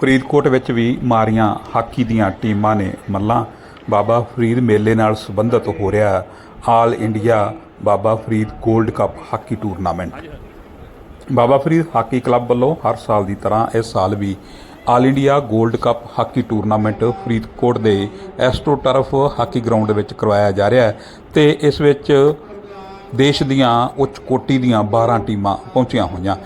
ਫਰੀਦਕੋਟ ਵਿੱਚ ਵੀ ਮਾਰੀਆਂ ਹਾਕੀ ਦੀਆਂ ਟੀਮਾਂ ਨੇ ਮੱਲਾਂ। ਬਾਬਾ ਫਰੀਦ ਮੇਲੇ ਨਾਲ ਸੰਬੰਧਿਤ ਹੋ ਰਿਹਾ ਆਲ ਇੰਡੀਆ ਬਾਬਾ ਫਰੀਦ 골ਡ cup hockey tournament. Baba Farid hockey club ਵੱਲੋਂ ਹਰ ਸਾਲ ਦੀ ਤਰ੍ਹਾਂ ਇਸ ਸਾਲ ਵੀ ਆਲ ਇੰਡੀਆ 골ਡ ਕੱਪ ਹਾਕੀ ਟੂਰਨਾਮੈਂਟ ਫਰੀਦਕੋਟ ਦੇ ਐਸਟ੍ਰੋ ਟਰਫ ਹਾਕੀ ਗਰਾਊਂਡ ਵਿੱਚ ਕਰਵਾਇਆ ਜਾ ਰਿਹਾ ਹੈ ਤੇ ਇਸ ਵਿੱਚ ਦੇਸ਼ ਦੀਆਂ ਉੱਚ ਕੋਟੀ ਦੀਆਂ 12 ਟੀਮਾਂ ਪਹੁੰਚੀਆਂ ਹੋਈਆਂ।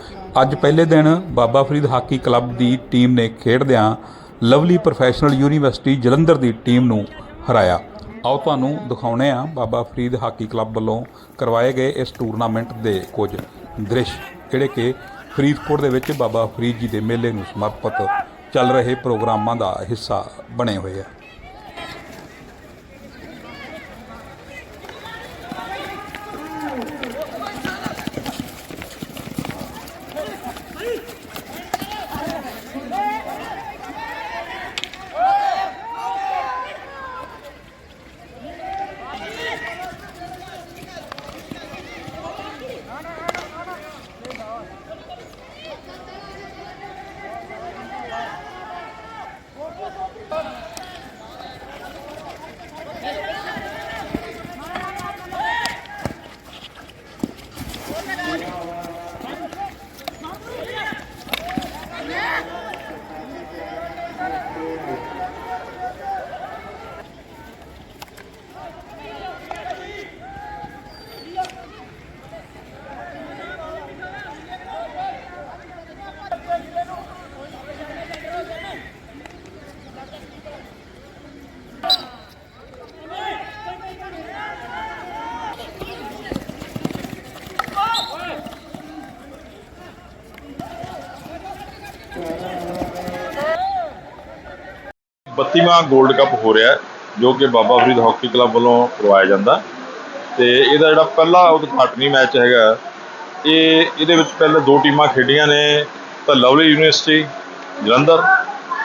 ਅੱਜ ਪਹਿਲੇ ਦਿਨ ਬਾਬਾ ਫਰੀਦ ਹਾਕੀ ਕਲੱਬ ਦੀ ਟੀਮ ਨੇ ਖੇਡਦਿਆਂ ਲਵਲੀ ਪ੍ਰੋਫੈਸ਼ਨਲ ਯੂਨੀਵਰਸਿਟੀ ਜਲੰਧਰ ਦੀ ਟੀਮ ਨੂੰ ਹਰਾਇਆ। ਆਓ ਤੁਹਾਨੂੰ ਦਿਖਾਉਣੇ ਆ ਬਾਬਾ ਫਰੀਦ ਹਾਕੀ ਕਲੱਬ ਵੱਲੋਂ ਕਰਵਾਏ ਗਏ ਇਸ ਟੂਰਨਾਮੈਂਟ ਦੇ ਕੁਝ ਦ੍ਰਿਸ਼, ਜਿਹੜੇ ਕਿ ਫਰੀਦਕੋਟ ਦੇ ਵਿੱਚ ਬਾਬਾ ਫਰੀਦ ਜੀ ਦੇ ਮੇਲੇ ਨੂੰ ਸਮਰਪਿਤ ਚੱਲ ਰਹੇ ਪ੍ਰੋਗਰਾਮਾਂ ਦਾ ਹਿੱਸਾ ਬਣੇ ਹੋਏ ਆ। ਬੱਤੀਵਾਂ 골ਡ ਕੱਪ ਹੋ ਰਿਹਾ ਜੋ ਕਿ ਬਾਬਾ ਫਰੀਦ ਹਾਕੀ ਕਲੱਬ ਵੱਲੋਂ ਕਰਵਾਇਆ ਜਾਂਦਾ। ਤੇ ਇਹਦਾ ਜਿਹੜਾ ਪਹਿਲਾ ਉਦਘਾਟਨੀ ਮੈਚ ਹੈਗਾ, ਇਹ ਇਹਦੇ ਵਿੱਚ ਪਹਿਲਾਂ ਦੋ ਟੀਮਾਂ ਖੇਡੀਆਂ ਨੇ, ਤਾਂ ਲਵਲੀ ਯੂਨੀਵਰਸਿਟੀ, ਜਲੰਧਰ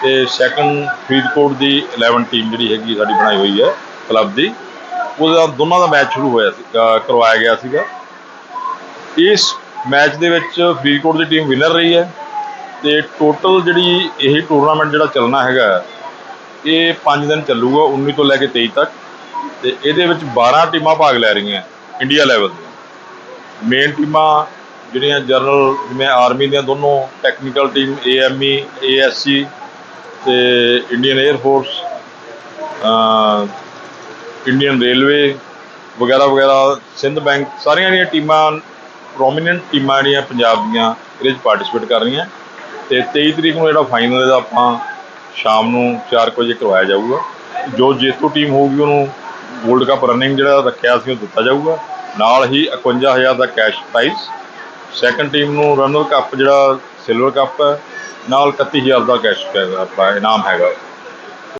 ਤੇ ਸੈਕੰਡ ਫਰੀਦਕੋਟ ਦੀ 11 ਟੀਮ ਜਿਹੜੀ ਹੈਗੀ ਸਾਡੀ ਬਣਾਈ ਹੋਈ ਹੈ ਕਲੱਬ ਦੀ। ਉਹਦਾ ਦੋਨਾਂ ਦਾ ਮੈਚ ਸ਼ੁਰੂ ਹੋਇਆ ਸੀ ਕਰਵਾਇਆ ਗਿਆ ਸੀਗਾ। ਇਸ ਮੈਚ ਦੇ ਵਿੱਚ ਫਰੀਦਕੋਟ ਦੀ ਟੀਮ ਵਿਨਰ ਰਹੀ ਹੈ ਤੇ ਟੋਟਲ ਜਿਹੜੀ ਇਹ ਟੂਰਨਾਮੈਂਟ ਜਿਹੜਾ ਚੱਲਣਾ ਹੈਗਾ, ਇਹ 5 ਦਿਨ ਚੱਲੂਗਾ 19 ਤੋਂ ਲੈ ਕੇ 23 ਤੱਕ। ਤੇ ਇਹਦੇ ਵਿੱਚ 12 ਟੀਮਾਂ ਭਾਗ ਲੈ ਰਹੀਆਂ ਇੰਡੀਆ ਲੈਵਲ ਦੀਆਂ। ਮੇਨ ਟੀਮਾਂ ਜਿਹੜੀਆਂ ਜਨਰਲ ਜਿਵੇਂ ਆਰਮੀ ਦੀਆਂ ਦੋਨੋਂ ਟੈਕਨੀਕਲ ਟੀਮ ਏਐਮਈ ਏਐਸਸੀ ਤੇ Indian air force Indian railway ਵਗੈਰਾ ਵਗੈਰਾ ਸਿੰਧ ਬੈਂਕ ਸਾਰੀਆਂ ਜਿਹੜੀਆਂ ਟੀਮਾਂ ਪ੍ਰੋਮੀਨੈਂਟ ਟੀਮਾਂ ਜਿਹੜੀਆਂ ਪੰਜਾਬ ਦੀਆਂ, ਇਹਦੇ ਵਿੱਚ ਪਾਰਟਿਸਿਪੇਟ ਕਰ ਰਹੀਆਂ। ਤੇ 23 ਤਰੀਕ ਨੂੰ ਜਿਹੜਾ ਫਾਈਨਲ ਇਹਦਾ ਆਪਾਂ ਸ਼ਾਮ ਨੂੰ 4 ਵਜੇ ਕਰਵਾਇਆ ਜਾਊਗਾ। ਜੋ ਜੇਤੂ ਟੀਮ ਹੋਊਗੀ ਉਹਨੂੰ ਗੋਲਡ ਕੱਪ ਰਨਿੰਗ ਜਿਹੜਾ ਰੱਖਿਆ ਸੀ ਉਹ ਦਿੱਤਾ ਜਾਊਗਾ। ਨਾਲ ਹੀ 51000 ਦਾ ਕੈਸ਼ ਪ੍ਰਾਈਜ਼ ਸੈਕੰਡ ਟੀਮ ਨੂੰ ਰਨਰ ਕੱਪ ਜਿਹੜਾ ਸਿਲਵਰ ਕੱਪ ਹੈ, ਨਾਲ 31000 ਦਾ ਕੈਸ਼ ਹੈਗਾ, ਆਪਣਾ ਇਨਾਮ ਹੈਗਾ।